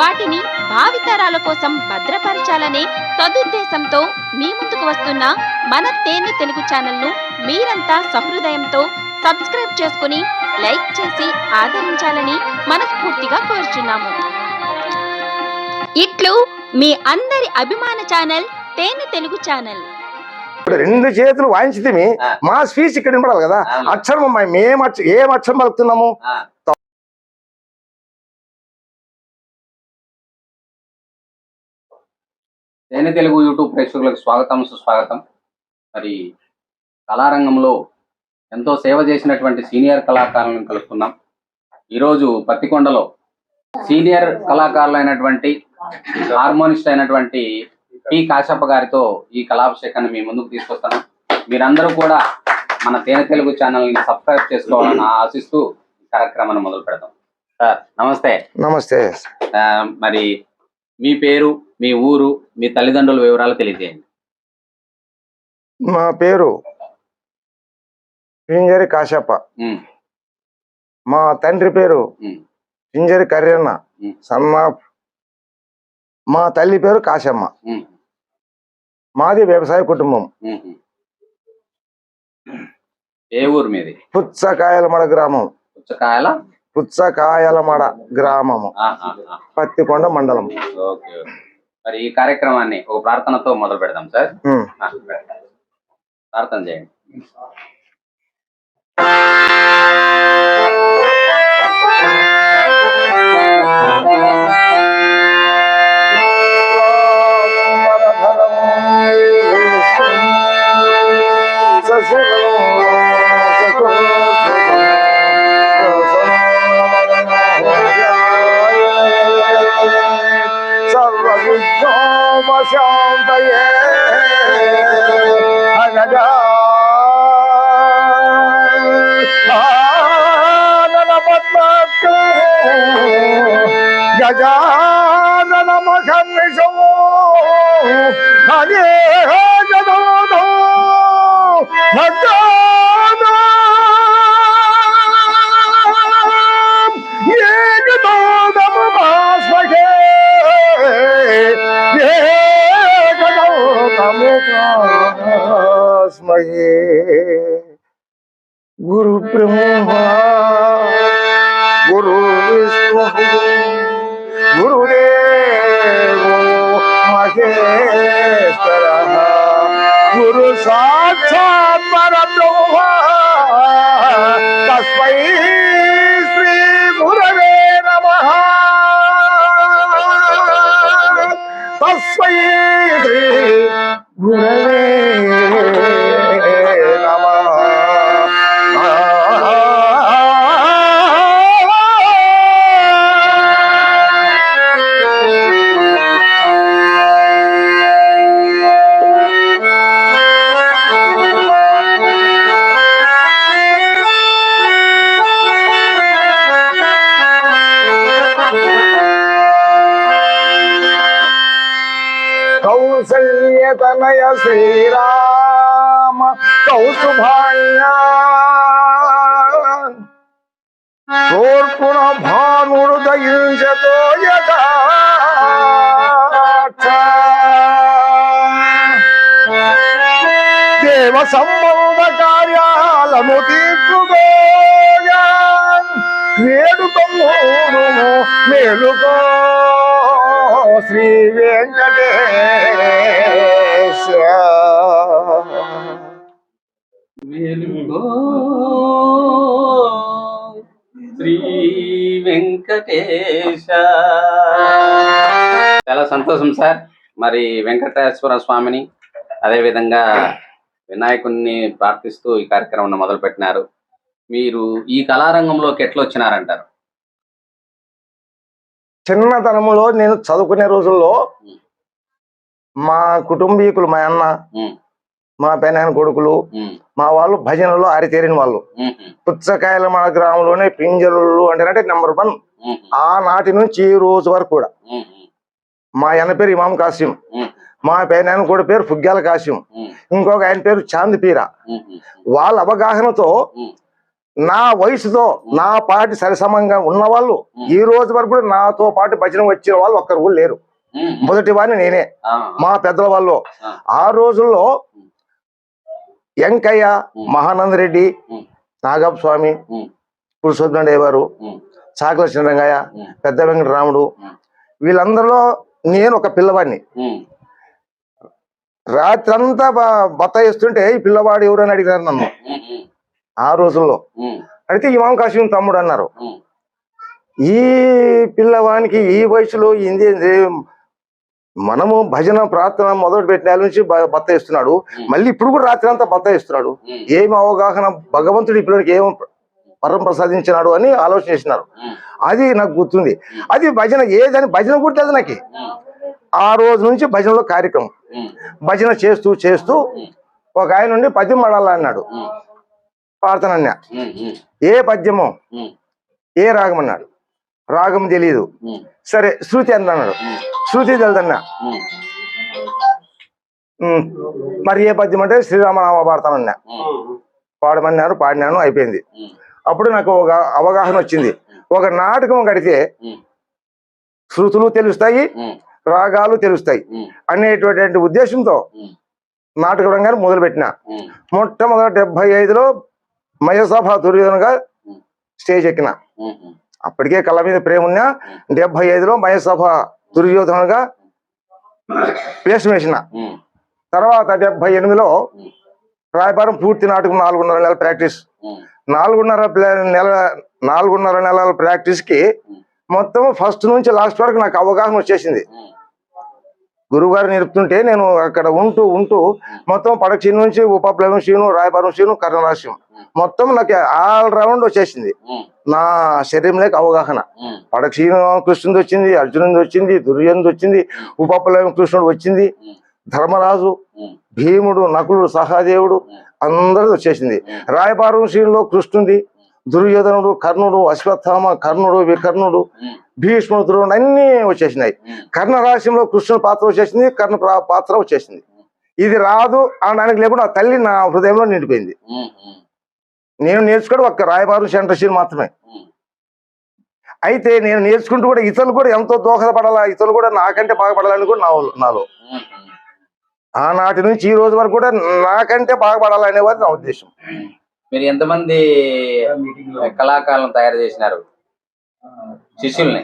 వాటిని భావితరాల కోసం భద్రపరచాలనే సదుద్దేశంతో మీ ముందుకు వస్తున్న మన తేనె తెలుగు ఛానల్ను మీరంతా సహృదయంతో సబ్స్క్రైబ్ చేసుకుని లైక్ చేసి ఆదరించాలని మనస్ఫూర్తిగా కోరుచున్నాము. ఇట్లు మీ అందరి అభిమాన ఛానల్ తేనె తెలుగు ఛానల్. ఇప్పుడు రెండు చేతులు వాయించితే. మా స్పీచ్ ఇక్కడ వినపడాలి కదా. అక్షరం మేము ఏం అక్షరం పలుకుతున్నాము? తేనె తెలుగు యూట్యూబ్ ప్రేక్షకులకు స్వాగతం సుస్వాగతం. మరి కళారంగంలో ఎంతో సేవ చేసినటువంటి సీనియర్ కళాకారులను కలుస్తున్నాం ఈరోజు పత్తికొండలో సీనియర్ కళాకారులైనటువంటి హార్మోనిస్ట్ అయినటువంటి పి. కాశప్ప గారితో ఈ కళాభిషేకాన్ని మీ ముందుకు తీసుకొస్తాను మీరందరూ కూడా మన తేనె తెలుగు ఛానల్ని సబ్స్క్రైబ్ చేసుకోవాలని ఆశిస్తూ ఈ కార్యక్రమాన్ని మొదలు పెడతాం సార్ నమస్తే. నమస్తే. మరి మీ పేరు? మీ ఊరు మీ తల్లిదండ్రుల వివరాలు తెలియజేయండి. మా పేరు పింజరి కాశప్ప ఉమ్, మా తండ్రి పేరు పింజరి కర్యన్న ఉమ్. సన్న మా తల్లి పేరు కాశమ్మ మాది వ్యవసాయ కుటుంబం. ఏ ఊరు మీది? పుచ్చకాయలమడ గ్రామం. పుచ్చకాయల? పుచ్చకాయలమడ గ్రామము. పత్తికొండ మండలం. మరి ఈ కార్యక్రమాన్ని ఒక ప్రార్థనతో మొదలు పెడదాం సార్. ప్రార్థన చేయండి गजानन मखर्षो हरे जगोधो भगवान। ये जगोदम भास्महे ये जगोदम भास्महे गुरु ब्रह्मा, गुरु विष्णु। గురు సాక్షాత్ తోర్పున భానుడు దయించతో దేవ సంబంధ కార్యాలను తీర్చుకోయా వేడుకొమ్మును మేలుకో శ్రీ వెంకటేశ్వర. సంతోషం సార్. మరి వెంకటేశ్వర స్వామిని అదేవిధంగా వినాయకుడిని ప్రార్థిస్తూ ఈ కార్యక్రమం మొదలు పెట్టినారు మీరు ఈ కళారంగంలోకి ఎట్లా వచ్చినారంటారు? చిన్నతనంలో నేను చదువుకునే రోజుల్లో. మా కుటుంబీకులు మా అన్న మా పెనాయన కొడుకులు మా వాళ్ళు భజనలో ఆరితేరిన వాళ్ళు. పుచ్చకాయల మన గ్రామంలోనే పింజలు అంటే నెంబర్ వన్ ఆనాటి నుంచి ఈ రోజు వరకు కూడా. మా ఆయన పేరు ఇమాం కాసిం. మా పెనాయన కొడుకు పేరు ఫుగ్గాల కాసిం. ఇంకొక ఆయన పేరు చాంద్ పీరా. వాళ్ళ అవగాహనతో నా వయసుతో నా పాటి సరిసమంగా ఉన్న వాళ్ళు ఈ రోజు వరకు కూడా నాతో పాటు భజన వచ్చిన వాళ్ళు ఒక్కరు కూడా లేరు. మొదటి వాడిని నేనే. మా పెద్దల వాళ్ళు. ఆ. రోజుల్లో వెంకయ్య మహానంద రెడ్డి నాగప్ప స్వామి ఉమ్, పురుషోత్తమ వారు చాకల చిన్నరంగయ్య పెద్ద వెంకటరాముడు. వీళ్ళందరిలో నేను ఒక పిల్లవాడిని. ఉమ్, రాత్రంతా బ- బత్త వేస్తుంటే ఈ పిల్లవాడు ఎవరని అడిగారు నన్ను. ఆ రోజుల్లో. అయితే ఇమాం కాశీం తమ్ముడు అన్నారు. ఈ పిల్లవానికి ఈ వయసులో ఇంది? మనము భజన ప్రార్థన మొదలు పెట్టిన నుంచి బత్త ఇస్తున్నాడు మళ్ళీ ఇప్పుడు కూడా రాత్రి అంతా బత్త ఇస్తున్నాడు ఏం అవగాహన? భగవంతుడు ఇప్పుడు ఏం వరం ప్రసాదించినాడు అని ఆలోచన చేసినారు. అది నాకు గుర్తుంది. అది భజన ఏదని భజన కూడా నాకు. ఆ రోజు నుంచి భజనలో కార్యక్రమం. భజన చేస్తూ చేస్తూ ఒక ఆయన నుండి పద్యం పాడాలా అన్నాడు. పాడతానన్న. ఏ పద్యమో? ఏ రాగం అన్నాడు. రాగం తెలియదు సరే శృతి అన్నాడు. శృతి తెలుదన్నా. మరి ఏ పద్యం అంటే శ్రీరామనామ పాడతానన్నా. పాడమన్నారు పాడినాను అయిపోయింది. అప్పుడు నాకు ఒక అవగాహన వచ్చింది. ఒక నాటకం కడితే శృతులు తెలుస్తాయి రాగాలు తెలుస్తాయి అనేటువంటి ఉద్దేశంతో నాటక రంగాన్ని మొదలుపెట్టిన. మొట్టమొదటి డెబ్బై ఐదులో మయసభ దుర్యోధనగా స్టేజ్ ఎక్కిన. అప్పటికే కళ్ళ మీద ప్రేమ ఉన్నా డెబ్బై ఐదులో మయసభ దుర్యోధనగా వేషం వేసిన. తర్వాత డెబ్బై ఎనిమిదిలో రాయబారం పూర్తి నాటకం నాలుగున్నర నెలల ప్రాక్టీస్ నాలుగున్నర నెల నాలుగున్నర నెలల ప్రాక్టీస్కి మొత్తం ఫస్ట్ నుంచి లాస్ట్ వరకు నాకు అవగాహన వచ్చేసింది. ఉమ్, గురువు గారు నేర్పుతుంటే నేను అక్కడ ఉంటూ ఉంటూ మొత్తం పడక్షి నుంచి ఉపప్లవం శీను రాయబారం శీను కర్ణరాశ్యం మొత్తం నాకు ఆల్ రౌండ్ వచ్చేసింది. నా శరీరంలోకి అవగాహన. పడక్షీను కృష్ణుడు వచ్చింది అర్జునుడు వచ్చింది దుర్యోధనుడు వచ్చింది ఉపప్లవం కృష్ణుడు వచ్చింది. ధర్మరాజు భీముడు నకులుడు సహాదేవుడు అందరిది వచ్చేసింది. రాయబారం శ్రీలో కృష్ణుడి దుర్యోధనుడు కర్ణుడు అశ్వత్థామ కర్ణుడు వికర్ణుడు భీష్ముడు ద్రోణుడు అన్ని వచ్చేసినాయి. కర్ణ రాశిలో కృష్ణుని పాత్ర వచ్చేసింది కర్ణ పాత్ర వచ్చేసింది. ఇది రాదు అనడానికి లేకుండా ఆ తల్లి నా హృదయంలో నిండిపోయింది. నేను నేర్చుకోవడం ఒక్క రాయబారం సెంటర్ సీన్ మాత్రమే. అయితే నేను నేర్చుకుంటూ కూడా ఇతరులు కూడా ఎంతో దోహదపడాలా ఇతరులు కూడా నాకంటే బాగుపడాలని కూడా నా నాలో. ఆనాటి నుంచి ఈ రోజు వరకు కూడా నాకంటే బాగుపడాలనేది నా ఉద్దేశం. మీరు ఎంతమంది కళాకారులను తయారు చేసినారు? శిష్యుల్ని?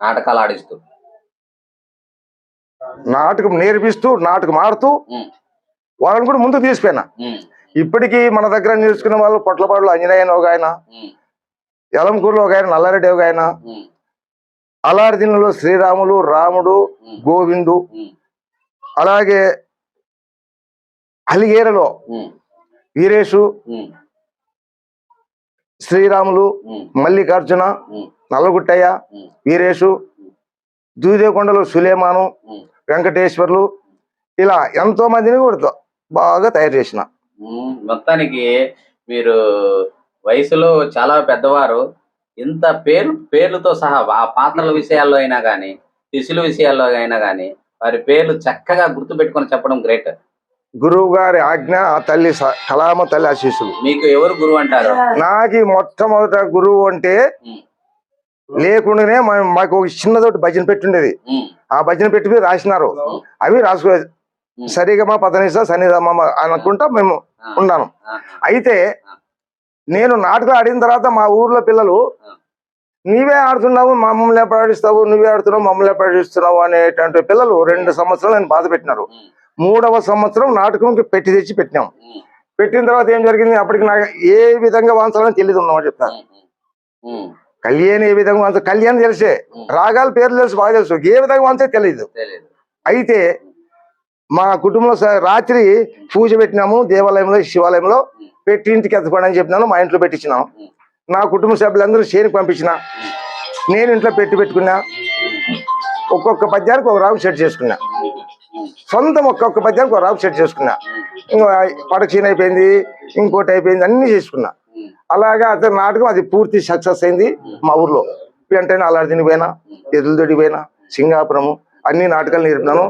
నాటకాలు ఆడిస్తూ. నాటకం నేర్పిస్తూ నాటకం ఆడుతూ వాళ్ళని కూడా ముందుకు తీసిపోయినా ఉమ్, ఇప్పటికీ మన దగ్గర నేర్చుకున్న వాళ్ళు పొట్లపాడులో అంజనేయన్ ఒక ఆయన యలంకూరులో ఒక ఆయన నల్లారెడ్డి ఒక ఆయన ఉమ్, అలార్జునులో శ్రీరాములు రాముడు గోవిందు అలాగే అలిగేరలో వీరేషు శ్రీరాములు మల్లికార్జున నల్లగుట్టయ్య వీరేషు దూదేకొండలు సులేమాను వెంకటేశ్వర్లు ఇలా ఎంతో మందిని కూడా బాగా తయారు చేసిన. మొత్తానికి మీరు వయసులో చాలా పెద్దవారు. ఇంత పేరు పేర్లతో సహా ఆ పాత్రల విషయాల్లో అయినా కానీ శిష్యుల విషయాల్లో అయినా కానీ వారి పేర్లు చక్కగా గుర్తు పెట్టుకొని చెప్పడం గ్రేట్. గురువు గారి ఆజ్ఞ ఆ తల్లి స- కలామ తల్లి ఆశీస్సులు. మీకు ఎవరు గురువు అంటారు? నాకు మొట్టమొదట గురువు అంటే లేకుండానే మాకు ఒక చిన్నదోటి భజన పెట్టుండేది. ఆ భజన పెట్టి మీద రాసినారు. అవి రాసుకో సరిగమా పదనిసా సన్నిధమ అనుకుంటా మేము ఆ, ఉన్నాను ఆ, అయితే నేను నాటకం ఆడిన తర్వాత మా ఊర్లో పిల్లలు నీవే ఆడుతున్నావు మమ్మల్ని ఎప్పుడు ఆడిస్తావు నువ్వే ఆడుతున్నావు మమ్మల్ని ఎప్పుడు ఆడిస్తున్నావు అనేటువంటి పిల్లలు రెండు సంవత్సరాలు నేను బాధ పెట్టినారు. మూడవ సంవత్సరం నాటకంకి పెట్టి తెచ్చి పెట్టినాం. పెట్టిన తర్వాత ఏం జరిగింది? అప్పటికి నాకు ఏ విధంగా వాంచాలని తెలియదు ఉన్నమాట చెప్తాను కళ్యాణ్ ఏ విధంగా వాంచ కళ్యాణ్ తెలిసే. రాగాల పేర్లు తెలుసు బాగా తెలుసు. ఏ విధంగా వాంచే తెలియదు అయితే మా కుటుంబంలో రాత్రి పూజ పెట్టినాము దేవాలయంలో శివాలయంలో. పెట్టి ఇంటికి ఎత్తపడని చెప్పినాను మా ఇంట్లో పెట్టించినాం. నా కుటుంబ సభ్యులందరూ చేరికి పంపించిన. నేను ఇంట్లో పెట్టి పెట్టుకున్నా. ఒక్కొక్క పద్యానికి ఒక రావు సెట్ చేసుకున్నా. సొంతం ఒక్కొక్క పద్యానికి ఒక రావు సెట్ చేసుకున్నా. ఇంకో ప్రొడక్షన్ అయిపోయింది ఇంకోటి అయిపోయింది అన్ని చేసుకున్నా. అలాగా అతని నాటకం అది పూర్తి సక్సెస్ అయింది మా ఊర్లో. వెంటనే అలాడిని పోయినా ఎదురుదొడి పోయినా సింగాపురము అన్ని నాటకాలు నేర్పినాను.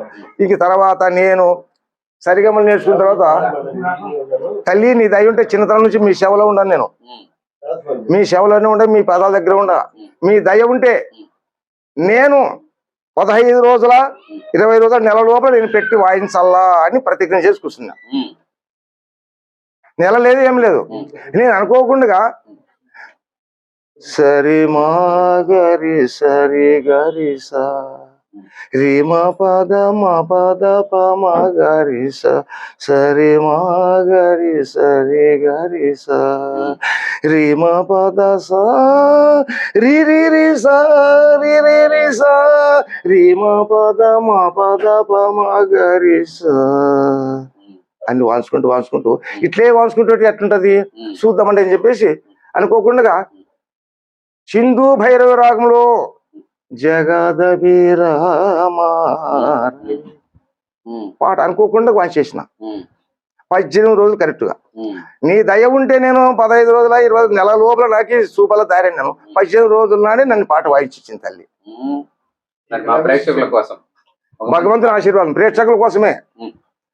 ఇక తర్వాత నేను సరిగమలు నేర్చుకున్న తర్వాత తల్లి నీ దయ ఉంటే చిన్నతనం నుంచి మీ సేవలో ఉండను నేను. మీ సేవలోనే ఉండే మీ పదాల దగ్గర ఉండ. మీ దయ ఉంటే నేను పదహైదు రోజుల ఇరవై రోజుల నెల లోపల నేను పెట్టి వాయించాలా అని ప్రతిజ్ఞ చేసి కూర్చున్నా. నెల లేదు ఏం లేదు. నేను అనుకోకుండా సరి మా గరి సరి గరి సా రి మా పద మా పద ప మా గరి స. సరి మా గరి సరి గరి రి మా పద సా. రి రి రి సా రి రి రి సా. రి మా పద మా పద ప మా గరి సా. అన్ని వాంచుకుంటూ వాంచుకుంటూ. ఇట్లే వాంచుకుంటూ ఎట్లుంటది? చూద్దామంటే అని చెప్పేసి అనుకోకుండా సింధు భైరవ రాగంలో జగదభిరామ పాట అనుకోకుండా వాంచేసిన పద్దెనిమిది రోజులు కరెక్ట్గా నీ దయ ఉంటే నేను పదహైదు రోజుల ఇరవై నెల లోపల నాకు సూపల దారి నేను. పద్దెనిమిది రోజుల నాడే నన్ను పాట వాయించింది తల్లి. ప్రేక్షకుల కోసం. భగవంతుని ఆశీర్వాదం ప్రేక్షకుల కోసమే.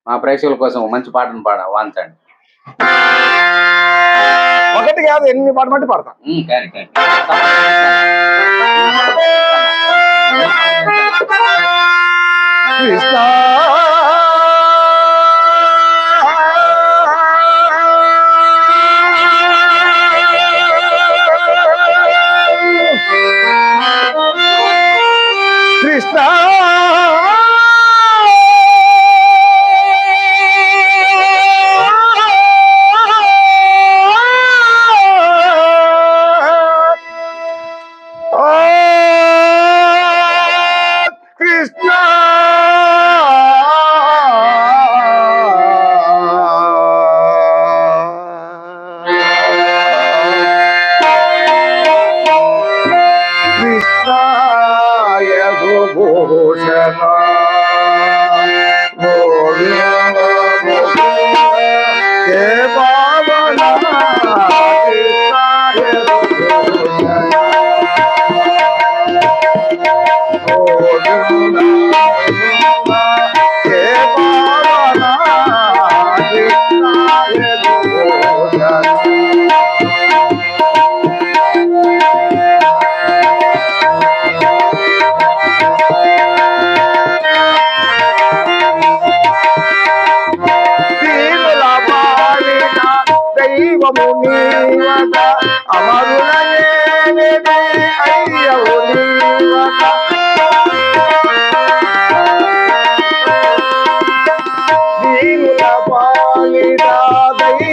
మా ప్రేక్షకుల కోసం మంచి పాటను పాడ వాంచండి. ఒకటి కాదు ఎన్ని పాటమంటే పాడతా. Krishna.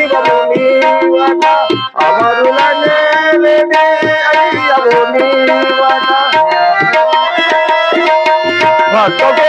Come on, go get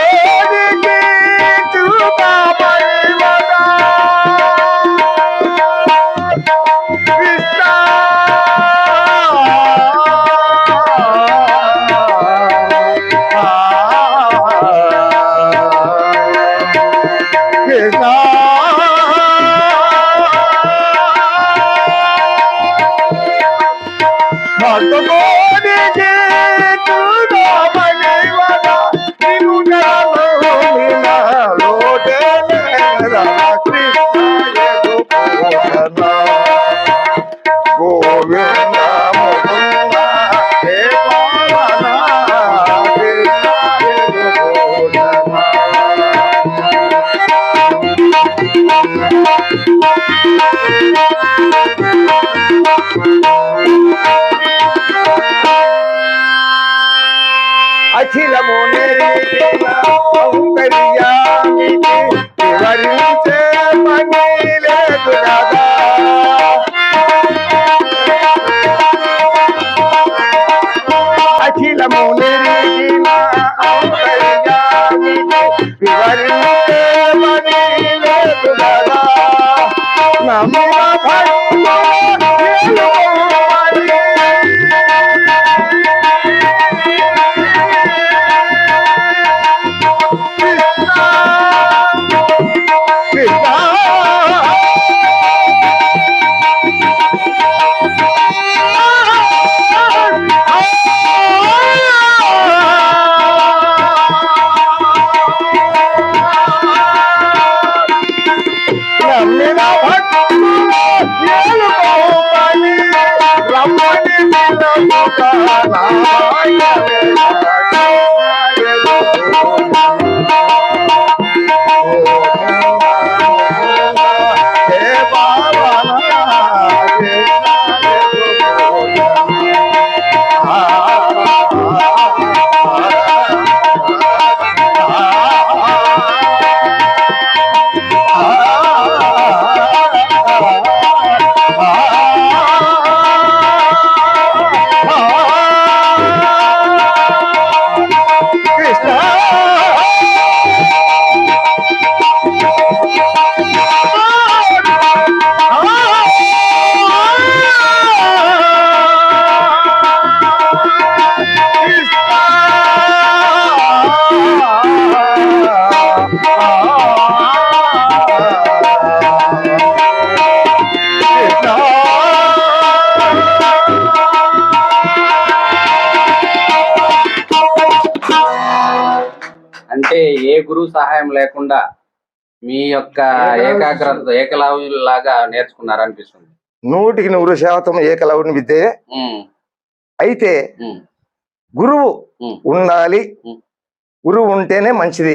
Instagram. సహాయం లేకుండా మీ యొక్క ఏకాగ్రత. ఏకలవ్యులాగా నేర్చుకున్నారనిపిస్తుంది. నూటికి నూరు శాతం ఏకలవుని విద్యే. అయితే గురువు ఉండాలి. గురువు ఉంటేనే మంచిది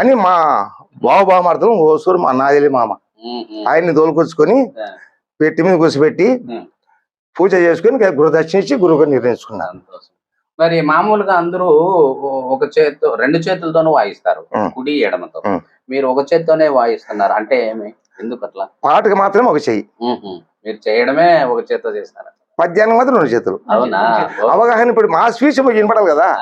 అని మా బావబామార్థం ఓసూరు మా నాదిలి మామ. ఆయన్ని తోలుకొచ్చుకొని పెట్టి మీద కూర్చోబెట్టి. పూజ చేసుకొని గురుదక్షిణ ఇచ్చి గురువుగా నిర్ణయించుకున్నాను మరి మామూలుగా అందరూ ఒక చేత్తో రెండు చేతులతోనూ వాయిస్తారు. కుడి ఎడమతో. మీరు ఒక చేత్తోనే వాయిస్తున్నారు. అంటే ఏమి? ఎందుకు అట్లా పాటకు మాత్రం ఒక చెయ్యి. మీరు చేయడమే ఒక చేత్తో చేస్తారు? పద్యానికి మాత్రం రెండు చేతులు. అవునా. అవగాహన ఇప్పుడు మా స్పీచ్ వినపడాలి కదా.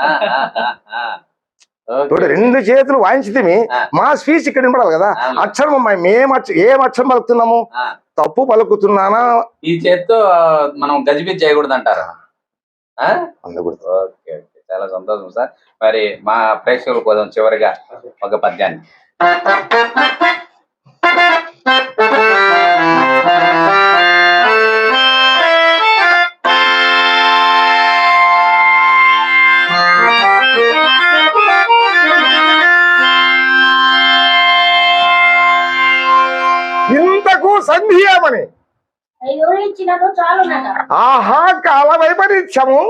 ఇప్పుడు రెండు చేతులు వాయించితే. మా స్పీచ్ ఇక్కడ వినపడాలి కదా. అక్షరం మ- మేం అక్ష- ఏం అక్షరం పలుకుతున్నాము? తప్పు పలుకుతున్నానా? ఈ చేత్తో మనం గజిబిజి చేయకూడదు అంటారు ఓకే ఓకే. చాలా సంతోషం సార్. మరి మా ప్రేక్షకుల కోసం చివరిగా ఒక పద్యాన్ని. ఇంతకు సంధియమని వివరించినను చాలునట ఆహా! వైపరీత్యము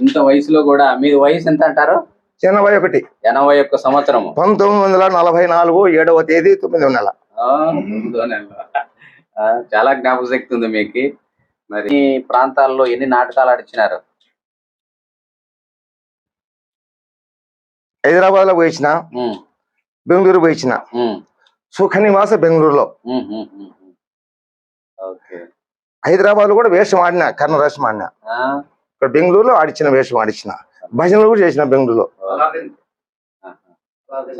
ఇంత వయసులో కూడా మీది వయసు ఎంత అంటారు? ఎనభై ఒకటి. ఎనభై ఒక్క సంవత్సరము. పంతొమ్మిది వందల నలభై నాలుగు ఏడవ తేదీ తొమ్మిదవ నెల ఆ, తొమ్మిదో నెల. చాలా జ్ఞాపక శక్తి ఉంది మీకు. మరి ఈ ప్రాంతాల్లో ఎన్ని నాటకాలు ఆడిచ్చినారు? హైదరాబాద్లో పోయించిన బెంగళూరు పోయించిన సుఖ నివాస బెంగళూరులో. హైదరాబాద్లో కూడా వేషం ఆడిన కర్ణ వేషం ఆడిన ఇక్కడ బెంగళూరులో ఆడిచిన వేషం ఆడిచిన భజనలు కూడా చేసిన బెంగళూరులో.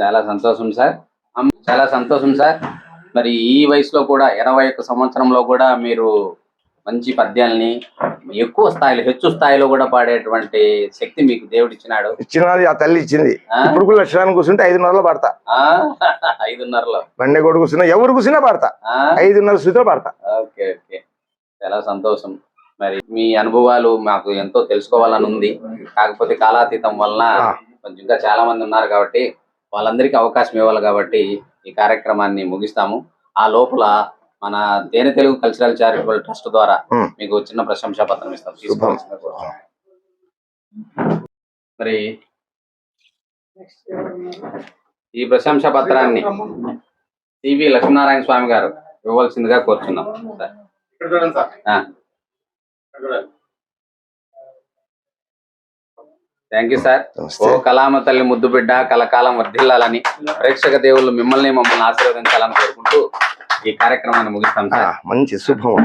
చాలా సంతోషం సార్. చాలా సంతోషం సార్. మరి ఈ వయసులో కూడా ఇరవై ఒక్క సంవత్సరంలో కూడా మీరు మంచి పద్యాల్ని ఎక్కువ స్థాయిలో హెచ్చు స్థాయిలో కూడా పాడేటువంటి శక్తి మీకు దేవుడు ఇచ్చినాడు ఇచ్చినది ఆ తల్లి ఇచ్చింది? ఇప్పుడు కూడా లక్షణాన్ని కూర్చుంటే ఐదున్నరలో పడతా. ఆ? ఐదున్నరలో. బండి కూడా కూర్చున్నా ఎవరు కూర్చున్నా పడతా? ఐదున్నర స్థితిలో పడతా. Okay okay. చాలా సంతోషం. మరి మీ అనుభవాలు మాకు ఎంతో తెలుసుకోవాలని ఉంది. కాకపోతే కాలాతీతం వలన. కొంచెం ఇంకా చాలా మంది ఉన్నారు కాబట్టి వాళ్ళందరికీ అవకాశం ఇవ్వాలి కాబట్టి ఈ కార్యక్రమాన్ని ముగిస్తాము. ఆ లోపల మన తేనె తెలుగు కల్చరల్ చారిటబుల్ ట్రస్ట్ ద్వారా. మీకు చిన్న ప్రశంసా పత్రం ఇస్తాం. మరి ఈ ప్రశంసా పత్రాన్ని సివి లక్ష్మీనారాయణ స్వామి గారు ఇవ్వవలసిందిగా కోరుతున్నాం సార్. థ్యాంక్ యూ సార్ ఓ కళామ తల్లి ముద్దు బిడ్డ కలకాలం వర్ధిల్లాలని ప్రేక్షక దేవుళ్ళు మిమ్మల్ని మమ్మల్ని ఆశీర్వదించాలని కోరుకుంటూ ఈ కార్యక్రమాన్ని ముగిస్తాం ఆ, సార్ మంచి శుభం.